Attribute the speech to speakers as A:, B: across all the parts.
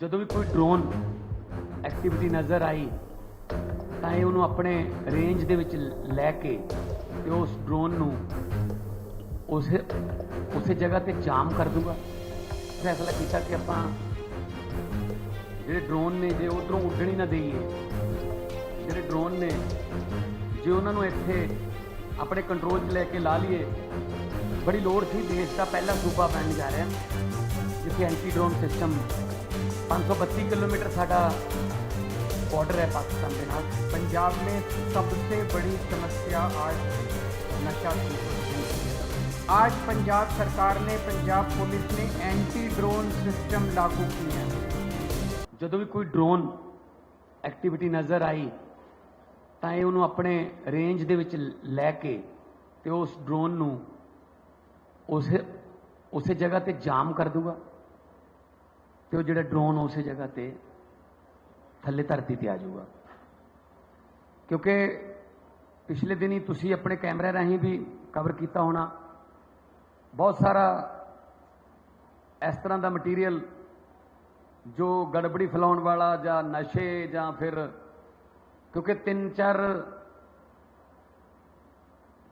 A: ਜਦੋਂ ਵੀ ਕੋਈ drone activity ਨਜ਼ਰ ਆਈ, ਤਾਂ ਇਹ ਉਹਨੂੰ ਆਪਣੇ ਰੇਂਜ ਦੇ ਵਿੱਚ ਲੈ ਕੇ ਤੇ ਉਸ ਡਰੋਨ ਨੂੰ ਉਸੇ ਉਸੇ ਜਗ੍ਹਾ ਤੇ ਜਾਮ ਕਰ ਦੂਗਾ। ਫੈਸਲਾ ਕੀਤਾ ਕਿ ਆਪਾਂ ਜਿਹੜੇ ਡਰੋਨ ਨੇ, ਜੇ ਉਧਰੋਂ ਉੱਡਣੀ ਨਾ ਦੇਈਏ, ਜਿਹੜੇ ਡਰੋਨ ਨੇ, ਜੇ ਉਹਨਾਂ ਨੂੰ ਇੱਥੇ ਆਪਣੇ ਕੰਟਰੋਲ 'ਚ ਲੈ ਕੇ ਲਾ ਲਈਏ, ਬੜੀ ਲੋੜ ਸੀ, ਦੇਸ਼ ਦਾ ਪਹਿਲਾ ਸੂਬਾ ਬਣਨ ਜਾ ਰਿਹਾ, ਜਿੱਥੇ ਐਂਟੀ ਡਰੋਨ ਸਿਸਟਮ 532 ਕਿਲੋਮੀਟਰ ਸਾਡਾ ਬਾਰਡਰ ਹੈ ਪਾਕਿਸਤਾਨ ਦੇ ਨਾਲ
B: पंजाब में सबसे बड़ी समस्या आज नशा की आज पंजाब सरकार ने पंजाब पुलिस ने एंटी ड्रोन सिस्टम लागू किया है
A: ਜਦੋਂ ਵੀ ਕੋਈ ਡਰੋਨ ਐਕਟੀਵਿਟੀ ਨਜ਼ਰ ਆਈ ਤਾਂ ਇਹ ਉਹਨੂੰ ਆਪਣੇ ਰੇਂਜ ਦੇ ਵਿੱਚ ਲੈ ਕੇ ਤੇ ਉਸ ਡਰੋਨ ਨੂੰ ਉਸੇ ਉਸੇ ਜਗ੍ਹਾ ਤੇ ਜਾਮ ਕਰ ਦੂਗਾ ਤੇ ਉਹ ਜਿਹੜਾ ਡਰੋਨ ਉਸੇ ਜਗ੍ਹਾ ਤੇ ਥੱਲੇ ਧਰਤੀ ਤੇ ਆ ਜਾਊਗਾ। ਕਿਉਂਕਿ ਪਿਛਲੇ ਦਿਨੀ ਤੁਸੀਂ ਆਪਣੇ ਕੈਮਰੇ ਰਾਹੀਂ ਵੀ ਕਵਰ ਕੀਤਾ ਹੋਣਾ। ਬਹੁਤ ਸਾਰਾ ਇਸ ਤਰ੍ਹਾਂ ਦਾ ਮਟੀਰੀਅਲ ਜੋ ਗੜਬੜੀ ਫੈਲਾਉਣ ਵਾਲਾ ਜਾਂ ਨਸ਼ੇ ਜਾਂ ਫਿਰ ਕਿਉਂਕਿ ਤਿੰਨ ਚਾਰ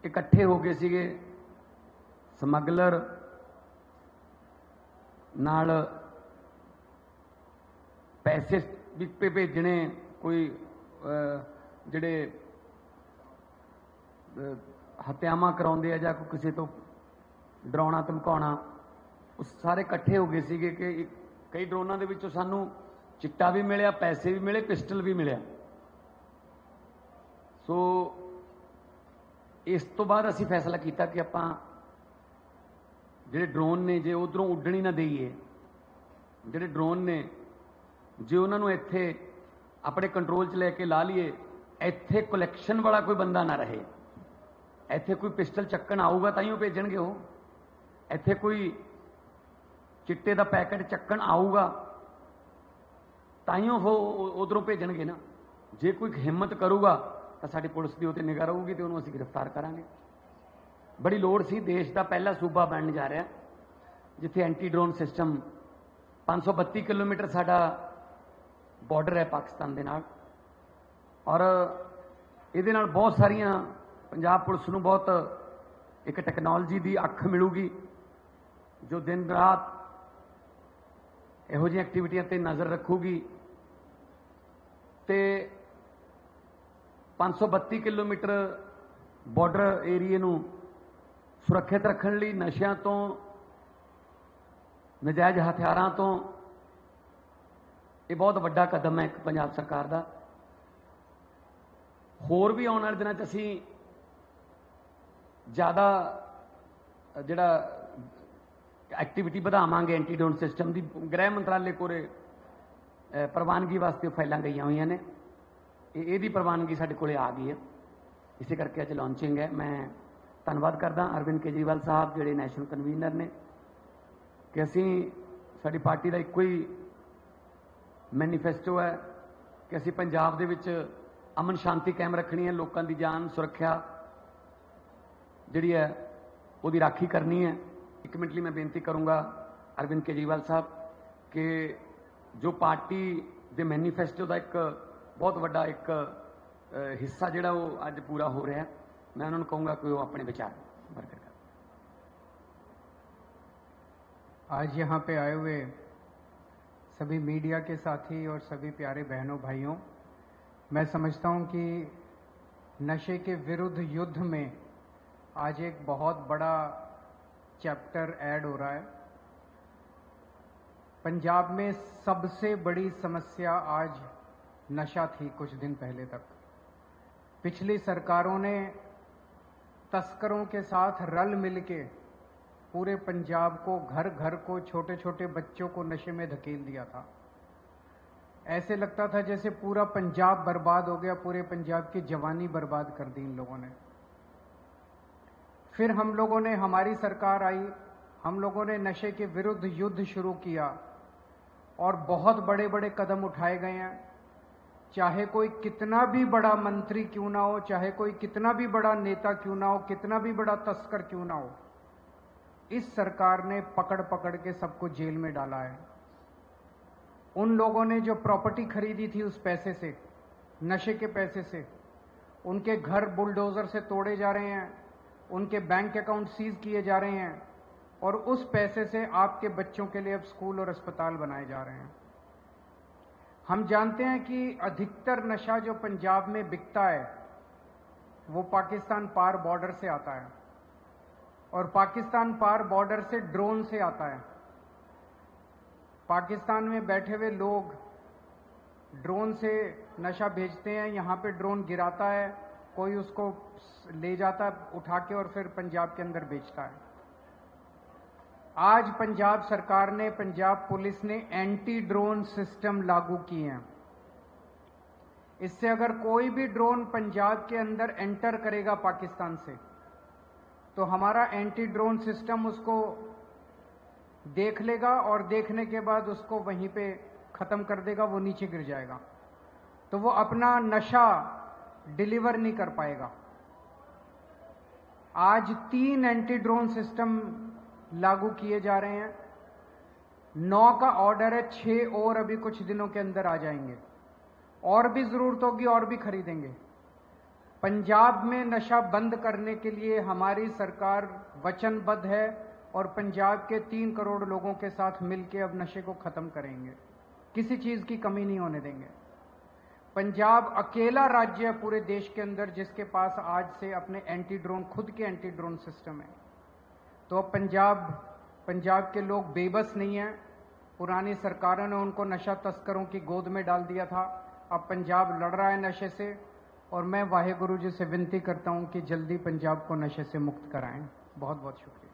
A: ਇਕੱਠੇ ਹੋ ਗਏ ਸੀਗੇ ਸਮਗਲਰ ਨਾਲ ਪੈਸੇ ਵੀ ਭੇਜਣੇ ਕੋਈ ਜਿਹੜੇ ਅਹ, ਹੱਤਿਆਵਾਂ ਕਰਾਉਂਦੇ ਆ ਜਾਂ ਕੋਈ ਕਿਸੇ ਤੋਂ ਡਰਾਉਣਾ ਧਮਕਾਉਣਾ ਉਹ ਸਾਰੇ ਇਕੱਠੇ ਹੋ ਗਏ ਸੀਗੇ ਕਿ ਕਈ ਡਰੋਨਾਂ ਦੇ ਵਿੱਚੋਂ ਸਾਨੂੰ ਚਿੱਟਾ ਵੀ ਮਿਲਿਆ ਪੈਸੇ ਵੀ ਮਿਲੇ ਪਿਸਟਲ ਵੀ ਮਿਲਿਆ। ਸੋ ਇਸ ਤੋਂ ਬਾਅਦ ਅਸੀਂ ਫੈਸਲਾ ਕੀਤਾ ਕਿ ਆਪਾਂ ਜਿਹੜੇ ਡਰੋਨ ਨੇ ਜੇ ਉਧਰੋਂ ਉੱਡਣੀ ਨਾ ਦੇਈਏ ਜਿਹੜੇ ਡਰੋਨ ਨੇ ਜੇ ਉਹਨਾਂ ਨੂੰ ਇੱਥੇ ਆਪਣੇ ਕੰਟਰੋਲ 'ਚ ਲੈ ਕੇ ਲਾ ਲਈਏ, ਇੱਥੇ ਕਲੈਕਸ਼ਨ ਵਾਲਾ ਕੋਈ ਬੰਦਾ ਨਾ ਰਹੇ। ਇੱਥੇ ਕੋਈ ਪਿਸਟਲ ਚੱਕਣ ਆਊਗਾ ਤਾਂ ਹੀ ਉਹ ਭੇਜਣਗੇ ਉਹ। ਇੱਥੇ ਕੋਈ ਚਿੱਟੇ ਦਾ ਪੈਕੇਟ ਚੱਕਣ ਆਊਗਾ ਤਾਂ ਹੀ ਉਹ ਉਧਰੋਂ ਭੇਜਣਗੇ ਨਾ। ਜੇ ਕੋਈ ਹਿੰਮਤ ਕਰੂਗਾ ਤਾਂ ਸਾਡੀ ਪੁਲਿਸ ਦੀ ਉਤੇ ਨਿਗਾਹ ਰਹੂਗੀ ਤੇ ਉਹਨੂੰ ਅਸੀਂ ਗ੍ਰਿਫਤਾਰ ਕਰਾਂਗੇ। ਬੜੀ ਲੋੜ ਸੀ, ਦੇਸ਼ ਦਾ ਪਹਿਲਾ ਸੂਬਾ ਬਣਨ ਜਾ ਰਿਹਾ। ਜਿੱਥੇ ਐਂਟੀ ਡਰੋਨ ਸਿਸਟਮ 532 ਕਿਲੋਮੀਟਰ ਸਾਡਾ ਬਾਰਡਰ ਹੈ ਪਾਕਿਸਤਾਨ ਦੇ ਨਾਲ। ਔਰ ਇਹਦੇ ਨਾਲ ਬਹੁਤ ਸਾਰੀਆਂ ਪੰਜਾਬ ਪੁਲਿਸ ਨੂੰ ਬਹੁਤ ਇੱਕ ਟੈਕਨੋਲੋਜੀ ਦੀ ਅੱਖ ਮਿਲੂਗੀ, ਜੋ ਦਿਨ ਰਾਤ ਇਹੋ ਜਿਹੀਆਂ ਐਕਟੀਵਿਟੀਆਂ ਤੇ ਨਜ਼ਰ ਰੱਖੂਗੀ। ਤੇ 532 ਕਿਲੋਮੀਟਰ ਬਾਰਡਰ ਏਰੀਏ ਨੂੰ ਸੁਰੱਖਿਅਤ ਰੱਖਣ ਲਈ ਨਸ਼ਿਆਂ ਤੋਂ, ਨਜਾਇਜ਼ ਹਥਿਆਰਾਂ ਤੋਂ ਇਹ ਬਹੁਤ ਵੱਡਾ ਕਦਮ ਹੈ ਇੱਕ ਪੰਜਾਬ ਸਰਕਾਰ ਦਾ। ਹੋਰ ਵੀ ਆਉਣ ਵਾਲੇ ਦਿਨਾਂ 'ਚ ਅਸੀਂ ਜ਼ਿਆਦਾ ਜਿਹੜਾ ਐਕਟੀਵਿਟੀ ਵਧਾਵਾਂਗੇ ਐਂਟੀ ਸਿਸਟਮ ਦੀ। ਗ੍ਰਹਿ ਮੰਤਰਾਲੇ ਕੋਲੇ ਪ੍ਰਵਾਨਗੀ ਵਾਸਤੇ ਫਾਈਲਾਂ ਗਈਆਂ ਹੋਈਆਂ ਨੇ। ਇਹ ਇਹਦੀ ਪ੍ਰਵਾਨਗੀ ਸਾਡੇ ਕੋਲੇ ਆ ਗਈ ਹੈ। ਇਸੇ ਕਰਕੇ ਅੱਜ ਲਾਂਚਿੰਗ ਹੈ। ਮੈਂ ਧੰਨਵਾਦ ਕਰਦਾ ਅਰਵਿੰਦ ਕੇਜਰੀਵਾਲ ਸਾਹਿਬ, ਜਿਹੜੇ ਨੈਸ਼ਨਲ ਕਨਵੀਨਰ ਨੇ, ਕਿ ਅਸੀਂ ਸਾਡੀ ਪਾਰਟੀ ਦਾ ਇੱਕੋ ਹੀ ਮੈਨੀਫੈਸਟੋ ਹੈ ਕਿ ਅਸੀਂ ਪੰਜਾਬ ਦੇ ਵਿੱਚ ਅਮਨ ਸ਼ਾਂਤੀ ਕਾਇਮ ਰੱਖਣੀ ਹੈ ਲੋਕਾਂ ਦੀ ਜਾਨ ਸੁਰੱਖਿਆ ਜਿਹੜੀ ਹੈ ਉਹਦੀ ਰਾਖੀ ਕਰਨੀ ਹੈ ਇੱਕ ਮਿੰਟ ਲਈ ਮੈਂ ਬੇਨਤੀ ਕਰੂੰਗਾ ਅਰਵਿੰਦ ਕੇਜਰੀਵਾਲ ਸਾਹਿਬ ਕਿ ਜੋ ਪਾਰਟੀ ਦੇ ਮੈਨੀਫੈਸਟੋ ਦਾ ਇੱਕ ਬਹੁਤ ਵੱਡਾ ਇੱਕ ਅ, ਹਿੱਸਾ ਜਿਹੜਾ ਉਹ ਅੱਜ ਪੂਰਾ ਹੋ ਰਿਹਾ ਹੈ ਮੈਂ ਉਹਨਾਂ ਨੂੰ ਕਹੂੰਗਾ ਕਿ ਉਹ ਆਪਣੇ ਵਿਚਾਰ ਪ੍ਰਗਟ ਕਰਨ
B: आज यहाँ पे आए हुए सभी मीडिया के साथी और सभी प्यारे बहनों, भाइयों, मैं समझता हूँ कि नशे के विरुद्ध युद्ध में आज एक बहुत बड़ा चैप्टर ऐड हो रहा है। पंजाब में सबसे बड़ी समस्या आज नशा थी कुछ दिन पहले तक। पिछली सरकारों ने तस्करों के साथ रल मिलके पूरे पंजाब को घर घर को छोटे छोटे बच्चों को नशे में धकेल दिया था। ऐसे लगता था जैसे पूरा पंजाब बर्बाद हो गया, पूरे पंजाब की जवानी बर्बाद कर दी इन लोगों ने। फिर हम लोगों ने, हमारी सरकार आई, हम लोगों ने नशे के विरुद्ध युद्ध शुरू किया और बहुत बड़े बड़े कदम उठाए गए हैं। चाहे कोई कितना भी बड़ा मंत्री क्यों ना हो, चाहे कोई कितना भी बड़ा नेता क्यों ना हो, कितना भी बड़ा तस्कर क्यों ना हो इस सरकार ने पकड़ पकड़ के सबको जेल में डाला है। उन लोगों ने जो प्रॉपर्टी खरीदी थी उस पैसे से, नशे के पैसे से, उनके घर बुलडोजर से तोड़े जा रहे हैं, उनके बैंक अकाउंट सीज किए जा रहे हैं, और उस पैसे से आपके बच्चों के लिए अब स्कूल और अस्पताल बनाए जा रहे हैं। हम जानते हैं कि अधिकतर नशा जो पंजाब में बिकता है, वो पाकिस्तान पार बॉर्डर से आता है। और पाकिस्तान पार बॉर्डर से ड्रोन से आता है। पाकिस्तान में बैठे हुए लोग ड्रोन से नशा भेजते हैं, यहाँ पे ड्रोन गिराता है, कोई उसको ले जाता है, उठा के और फिर पंजाब के अंदर बेचता है। आज पंजाब सरकार ने, पंजाब पुलिस ने एंटी ड्रोन सिस्टम लागू किए हैं। इससे अगर कोई भी ड्रोन पंजाब के अंदर एंटर करेगा पाकिस्तान से तो हमारा एंटी ड्रोन सिस्टम उसको देख लेगा और देखने के बाद उसको वहीं पे खत्म कर देगा, वो नीचे गिर जाएगा। तो वो अपना नशा डिलीवर नहीं कर पाएगा। आज तीन एंटी ड्रोन सिस्टम लागू किए जा रहे हैं। नौ का ऑर्डर है, छह और अभी कुछ दिनों के अंदर आ जाएँगे। और भी ज़रूरत होगी, और भी खरीदेंगे। पंजाब में नशा बंद करने के लिए हमारी सरकार वचनबद्ध है और पंजाब के तीन करोड़ लोगों के साथ मिलकर अब नशे को खत्म करेंगे। किसी चीज़ की कमी नहीं होने देंगे। पंजाब अकेला राज्य है पूरे देश के अंदर जिसके पास आज से अपने एंटी ड्रोन खुद के एंटी ड्रोन सिस्टम है। तो अब पंजाब पंजाब के लोग बेबस नहीं हैं। पुरानी सरकारों ने उनको नशा तस्करों की गोद में डाल दिया था। अब पंजाब लड़ रहा है नशे से। और मैं वाहे गुरु जी से विनती करता हूं कि जल्दी पंजाब को नशे से मुक्त कराएं बहुत बहुत शुक्रिया